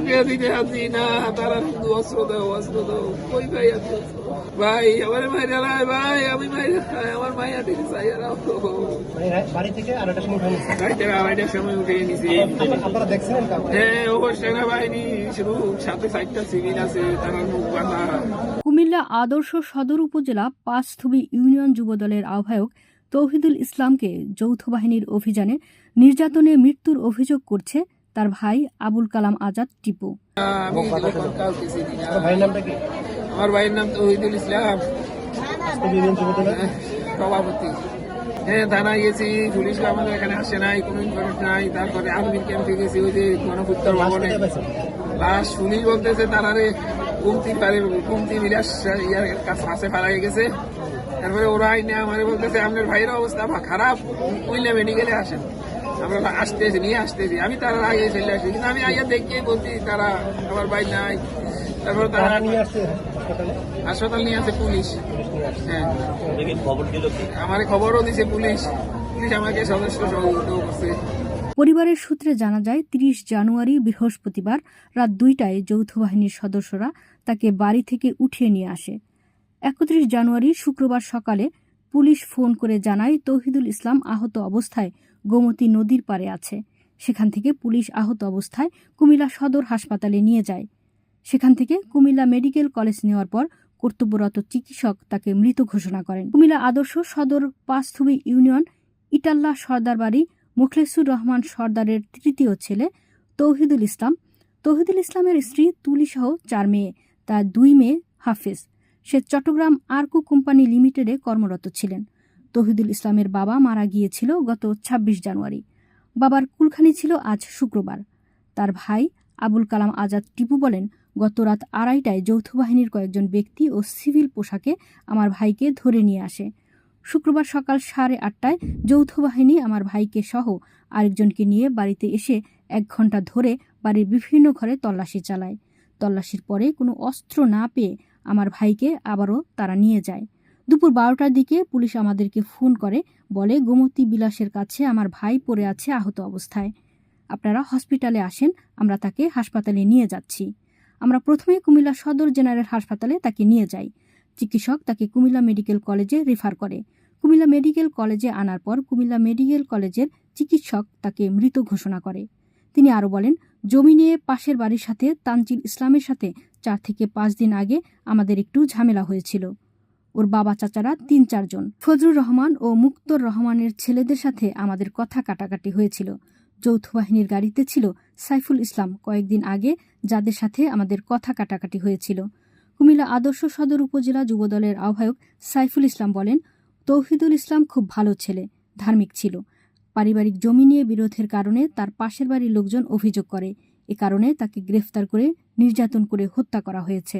চাকরিও দিতে আছি না তারা শুধু অস্ত্র দাও অস্ত্র দাও। কই ভাই আমি ভাই আমার মাইরা নাই ভাই আমি মাইরা নাই আমার মাইয়া থেকে চাইয়া রাও। বাড়ি থেকে আড়াইটার সময় উঠে নিচ্ছে রাইতে আড়াইটার সময় উঠে নিছি আপনারা- আপনারা দেখছিলেন হ্যাঁ ও সেনাবাহিনী শুধু সাথে চারটা সিভিল আছে তারা মুখ বাঁধা। কুমিল্লা আদর্শ সদর উপজেলা পাঁচথবি ইউনিয়ন যুবদলের আহ্বায়ক তৌহিদুল ইসলামকে যৌথ বাহিনীর অভিযানে নির্যাতনে মৃত্যুর অভিযোগ করছে তার ভাই আবুল কালাম আজাদ টিপু। কি? আমার ভাইয়ের নাম তহিদুল ইসলাম। ইউনিয়ন সভাপতি। হ্যাঁ থানায় গেছি পুলিশ আমাদের এখানে আসে নাই কোনো ইনফরমেশন নাই। তারপরে আর্মির ক্যাম্পে গেছি ওই যে গণপুত্তর ভবনে? লাশ পুলিশ বলতেছে তারারে কুমতি পারে কুমতি বিলাস ইয়ার কাছে পারা গেছে। তারপরে ওরা আইনে আমার বলতেছে আপনার ভাইয়ের অবস্থা খারাপ। উইলে মেডিকেলে আসেন। আমরা আসতেছি নিয়ে আসতেছি। আমি তারা আগে চলে আসি কিন্তু আমি আগে দেখিয়ে বলছি তারা আমার ভাই নাই। তারপর তারা নিয়ে আসছে হাসপাতাল? নিয়ে আছে পুলিশ। আসছে হ্যাঁ। দেখি খবর দিল কি? আমার খবরও দিছে পুলিশ। পুলিশ আমাকে সদস্য সহযোগিতা করছে। পরিবারের সূত্রে জানা যায় তিরিশ জানুয়ারি বৃহস্পতিবার রাত দুইটায় যৌথ বাহিনীর সদস্যরা তাকে বাড়ি থেকে উঠিয়ে নিয়ে আসে। একত্রিশ জানুয়ারি শুক্রবার সকালে পুলিশ ফোন করে জানায়, তৌহিদুল ইসলাম আহত অবস্থায় গোমতী নদীর পাড়ে আছে। সেখান থেকে পুলিশ আহত অবস্থায় কুমিল্লা সদর হাসপাতালে নিয়ে যায়। সেখান থেকে কুমিল্লা মেডিকেল কলেজ নেওয়ার পর কর্তব্যরত চিকিৎসক তাকে মৃত ঘোষণা করেন। কুমিল্লা আদর্শ সদর পাঁচথুবি ইউনিয়ন ইটাল্লা সর্দার বাড়ি, মুখলেসুর রহমান সর্দারের তৃতীয় ছেলে তৌহিদুল ইসলাম। তৌহিদুল ইসলামের স্ত্রী তুলিসহ চার মেয়ে, তার দুই মেয়ে হাফেজ। সে চট্টগ্রাম আর্কো কোম্পানি লিমিটেডে কর্মরত ছিলেন। তহিদুল ইসলামের বাবা মারা গিয়েছিল গত ২৬ জানুয়ারি। বাবার কুলখানি ছিল আজ শুক্রবার। তার ভাই আবুল কালাম আজাদ টিপু বলেন, গত রাত আড়াইটায় যৌথ বাহিনীর কয়েকজন ব্যক্তি ও সিভিল পোশাকে আমার ভাইকে ধরে নিয়ে আসে। শুক্রবার সকাল সাড়ে আটটায় যৌথ বাহিনী আমার ভাইকে সহ আরেকজনকে নিয়ে বাড়িতে এসে এক ঘণ্টা ধরে বাড়ির বিভিন্ন ঘরে তল্লাশি চালায়। তল্লাশির পরে কোনো অস্ত্র না পেয়ে আমার ভাইকে আবারও তারা নিয়ে যায়। দুপুর বারোটার দিকে পুলিশ আমাদেরকে ফোন করে, বলে, গোমতী বিলাসের কাছে আমার ভাই পড়ে আছে আহত অবস্থায়। আপনারা হসপিটালে আসেন, আমরা তাকে হাসপাতালে নিয়ে যাচ্ছি। আমরা প্রথমে কুমিল্লা সদর জেনারেল হাসপাতালে তাকে নিয়ে যাই। চিকিৎসক তাকে কুমিল্লা মেডিকেল কলেজে রেফার করে। কুমিল্লা মেডিকেল কলেজে আনার পর কুমিল্লা মেডিকেল কলেজের চিকিৎসক তাকে মৃত ঘোষণা করে। তিনি আরও বলেন, জমি নিয়ে পাশের বাড়ির সাথে তানজিল ইসলামের সাথে চার থেকে পাঁচ দিন আগে আমাদের একটু ঝামেলা হয়েছিল। ওর বাবা চাচারা তিন চারজন ফজলুর রহমান ও মুক্তর রহমানের ছেলেদের সাথে আমাদের কথা কাটাকাটি হয়েছিল। যৌথ বাহিনীর গাড়িতে ছিল সাইফুল ইসলাম কয়েকদিন আগে, যাদের সাথে আমাদের কথা কাটাকাটি হয়েছিল। কুমিল্লা আদর্শ সদর উপজেলা যুবদলের আহ্বায়ক সাইফুল ইসলাম বলেন, তৌহিদুল ইসলাম খুব ভালো ছেলে, ধার্মিক ছিল। পারিবারিক জমি নিয়ে বিরোধের কারণে তার পাশের বাড়ির লোকজন অভিযোগ করে এ কারণে তাকে গ্রেফতার করে নির্যাতন করে হত্যা করা হয়েছে।